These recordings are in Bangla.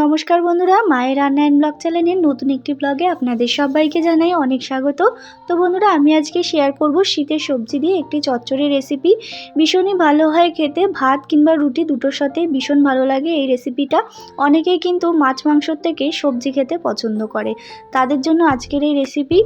নমস্কার বন্ধুরা, মায়ের রান্না অ্যান্ড ব্লগ চ্যানেলের নতুন একটি ব্লগে আপনাদের সবাইকে জানাই অনেক স্বাগত। তো বন্ধুরা, আমি আজকে শেয়ার করব শীতের সবজি দিয়ে একটি চচ্চড়ি রেসিপি ভীষণই ভালো হয় খেতে, ভাত কিংবা রুটি দুটোর সাথে ভীষণ ভালো লাগে এই রেসিপিটা অনেকেই কিন্তু মাছ মাংসর থেকে সবজি খেতে পছন্দ করে। তাদের জন্য আজকের এই রেসিপি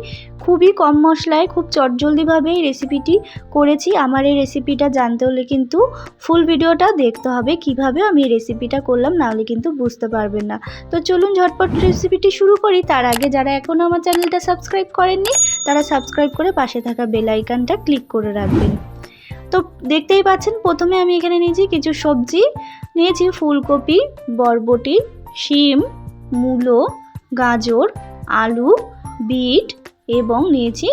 খুবই কম মশলায়, খুব চটজলদিভাবে এই রেসিপিটি করেছি। আমার এই রেসিপিটা জানতে হলে কিন্তু ফুল ভিডিওটা দেখতে হবে, কীভাবে আমি এই রেসিপিটা করলাম, নাহলে কিন্তু বুঝতে পারবেন না। তো চলুন ঝটপট রেসিপিটি শুরু করি। তার আগে যারা এখনও আমার চ্যানেলটা সাবস্ক্রাইব করেননি, তারা সাবস্ক্রাইব করে পাশে থাকা বেল আইকনটা ক্লিক করে রাখবেন। তো দেখতেই পাচ্ছেন, প্রথমে আমি এখানে নিয়েছি কিছু সবজি। নিয়েছি ফুলকপি, বরবটি, শিম, মূলো, গাজর, আলু, বিট এবং নিয়েছি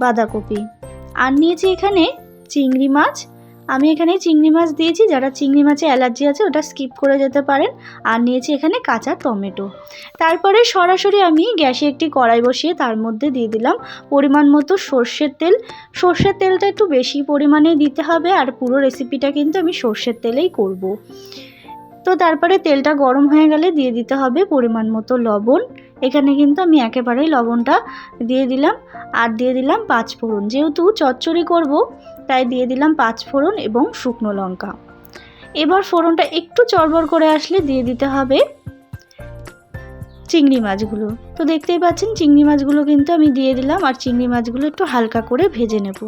বাঁধাকপি। আর নিয়েছি এখানে চিংড়ি মাছ আমি এখানে চিংড়ি মাছ দিয়েছি, যারা চিংড়ি মাছে অ্যালার্জি আছে ওটা স্কিপ করে যেতে পারেন। আর নিয়েছি এখানে কাঁচা টমেটো। তারপরে সরাসরি আমি গ্যাসে একটি কড়াই বসিয়ে তার মধ্যে দিয়ে দিলাম পরিমাণ মতো সর্ষের তেল। সর্ষের তেলটা একটু বেশি পরিমাণে দিতে হবে আর পুরো রেসিপিটা কিন্তু আমি সর্ষের তেলেই করব। তো তারপরে তেলটা গরম হয়ে গেলে দিয়ে দিতে হবে পরিমাণ মতো লবণ। এখানে কিন্তু আমি একেবারেই লবণটা দিয়ে দিলাম আর দিয়ে দিলাম পাঁচ ফোড়ন। যেহেতু চচ্চড়ি করব, তাই দিয়ে দিলাম পাঁচ ফোড়ন এবং শুকনো লঙ্কা। এবার ফোড়নটা একটু চড়বড় করে আসলে দিয়ে দিতে হবে। চিংড়ি মাছগুলো। তো দেখতেই পাচ্ছেন, চিংড়ি মাছগুলো কিন্তু আমি দিয়ে দিলাম আর চিংড়ি মাছগুলো একটু হালকা করে ভেজে নেব।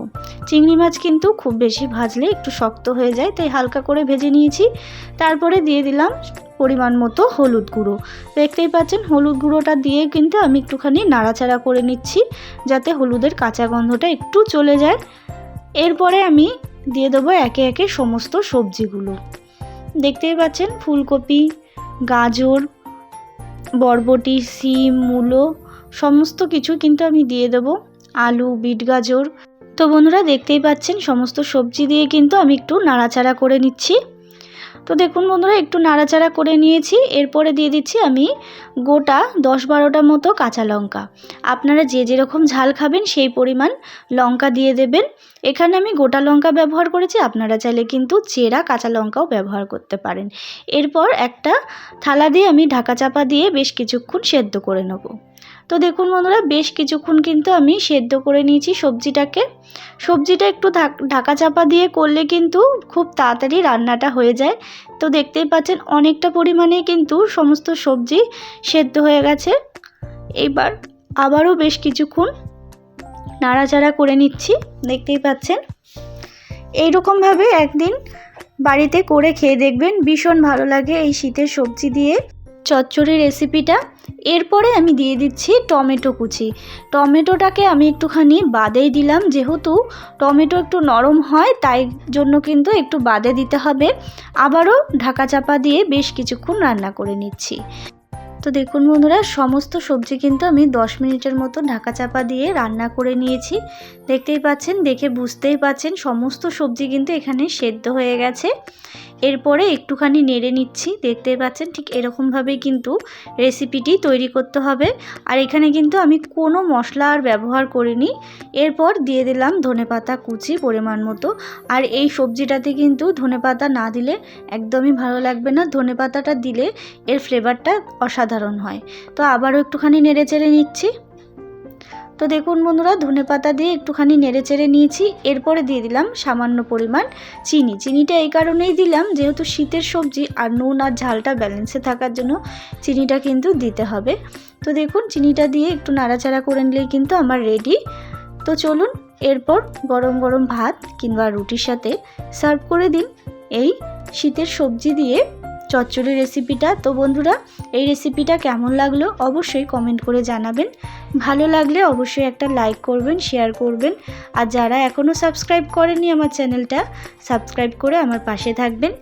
চিংড়ি মাছ কিন্তু খুব বেশি ভাজলে একটু শক্ত হয়ে যায়, তাই হালকা করে ভেজে নিয়েছি। তারপরে দিয়ে দিলাম পরিমাণ মতো হলুদ গুঁড়ো। দেখতেই পাচ্ছেন, হলুদ গুঁড়োটা দিয়ে কিন্তু আমি একটুখানি নাড়াচাড়া করে নিচ্ছি, যাতে হলুদের কাঁচা গন্ধটা একটু চলে যায়। এরপরে আমি দিয়ে দেবো একে একে সমস্ত সবজিগুলো। দেখতেই পাচ্ছেন, ফুলকপি, গাজর বরবটি, সিম, মূলো, সমস্ত কিছু কিন্তু আমি দিয়ে দেবো। আলু, বিট গাজর। তো বন্ধুরা দেখতেই পাচ্ছেন, সমস্ত সবজি দিয়ে কিন্তু আমি একটু নাড়াচাড়া করে নিচ্ছি। তো দেখুন বন্ধুরা, একটু নাড়াচাড়া করে নিয়েছি। এরপরে দিয়ে দিচ্ছি আমি গোটা দশ বারোটা মতো কাঁচা লঙ্কা। আপনারা যে যেরকম ঝাল খাবেন সেই পরিমাণ লঙ্কা দিয়ে দেবেন। এখানে আমি গোটা লঙ্কা ব্যবহার করেছি, আপনারা চাইলে কিন্তু চেরা কাঁচা লঙ্কাও ব্যবহার করতে পারেন। এরপর একটা থালা দিয়ে আমি ঢাকা চাপা দিয়ে বেশ কিছুক্ষণ সেদ্ধ করে নেব। তো দেখুন বন্ধুরা, বেশ কিছুক্ষণ কিন্তু আমি সেদ্ধ করে নিয়েছি সবজিটাকে। সবজিটা একটু ঢাকা চাপা দিয়ে করলে কিন্তু খুব তাড়াতাড়ি রান্নাটা হয়ে যায়। তো দেখতেই পাচ্ছেন, অনেকটা পরিমাণে কিন্তু সমস্ত সবজি সেদ্ধ হয়ে গেছে। এবার আবারও বেশ কিছুক্ষণ নাড়াচাড়া করে নিচ্ছি, দেখতেই পাচ্ছেন। এইরকমভাবে একদিন বাড়িতে করে খেয়ে দেখবেন, ভীষণ ভালো লাগে এই শীতের সবজি দিয়ে। চচ্চড়ি রেসিপিটা এরপরে আমি দিয়ে দিচ্ছি টমেটো কুচি। টমেটোটাকে আমি একটুখানি বাদেই দিলাম, যেহেতু টমেটো একটু নরম হয়, তাই জন্য কিন্তু একটু বাদে দিতে হবে। আবারও ঢাকা চাপা দিয়ে বেশ কিছুক্ষণ রান্না করে নিচ্ছি। তো দেখুন বন্ধুরা, সমস্ত সবজি কিন্তু আমি 10 মিনিটের মতো ঢাকা চাপা দিয়ে রান্না করে নিয়েছি। দেখতেই পাচ্ছেন, দেখে বুঝতেই পাচ্ছেন, সমস্ত সবজি কিন্তু এখানে সেদ্ধ হয়ে গেছে। এরপরে একটুখানি নেড়ে নিচ্ছি, দেখতেই পাচ্ছেন ঠিক এরকমভাবেই কিন্তু রেসিপিটি তৈরি করতে হবে। আর এখানে কিন্তু আমি কোনো মশলা আর ব্যবহার করিনি। এরপর দিয়ে দিলাম ধনেপাতা কুচি পরিমাণ মতো। আর এই সবজিটাতে কিন্তু ধনেপাতা না দিলে একদমই ভালো লাগবে না। ধনেপাতাটা দিলে এর ফ্লেভারটা অসাধারণ হয়। তো আবারও একটুখানি নেড়ে চেড়ে নিচ্ছি। তো দেখুন বন্ধুরা, ধনে পাতা দিয়ে একটুখানি নেড়ে চেড়ে নিয়েছি। এরপরে দিয়ে দিলাম সামান্য পরিমাণ চিনি। চিনিটা এই কারণেই দিলাম, যেহেতু শীতের সবজি আর নুন আর ঝালটা ব্যালেন্সে থাকার জন্য চিনিটা কিন্তু দিতে হবে। তো দেখুন, চিনিটা দিয়ে একটু নাড়াচাড়া করে নিলেই কিন্তু আমার রেডি তো চলুন, এরপর গরম গরম ভাত কিংবা রুটির সাথে সার্ভ করে দিন এই শীতের সবজি দিয়ে চচ্চড়ি রেসিপিটা তো বন্ধুরা, এই রেসিপিটা কেমন লাগল অবশ্যই কমেন্ট করে জানাবেন। ভালো লাগলে অবশ্যই একটা লাইক করবেন শেয়ার করবেন। আর যারা এখনও সাবস্ক্রাইব করেনি আমার চ্যানেলটা সাবস্ক্রাইব করে আমার পাশে থাকবেন।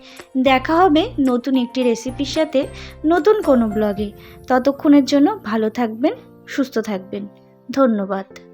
দেখা হবে নতুন একটি রেসিপির সাথে নতুন কোনো ব্লগে ততক্ষণের জন্য ভালো থাকবেন, সুস্থ থাকবেন। ধন্যবাদ।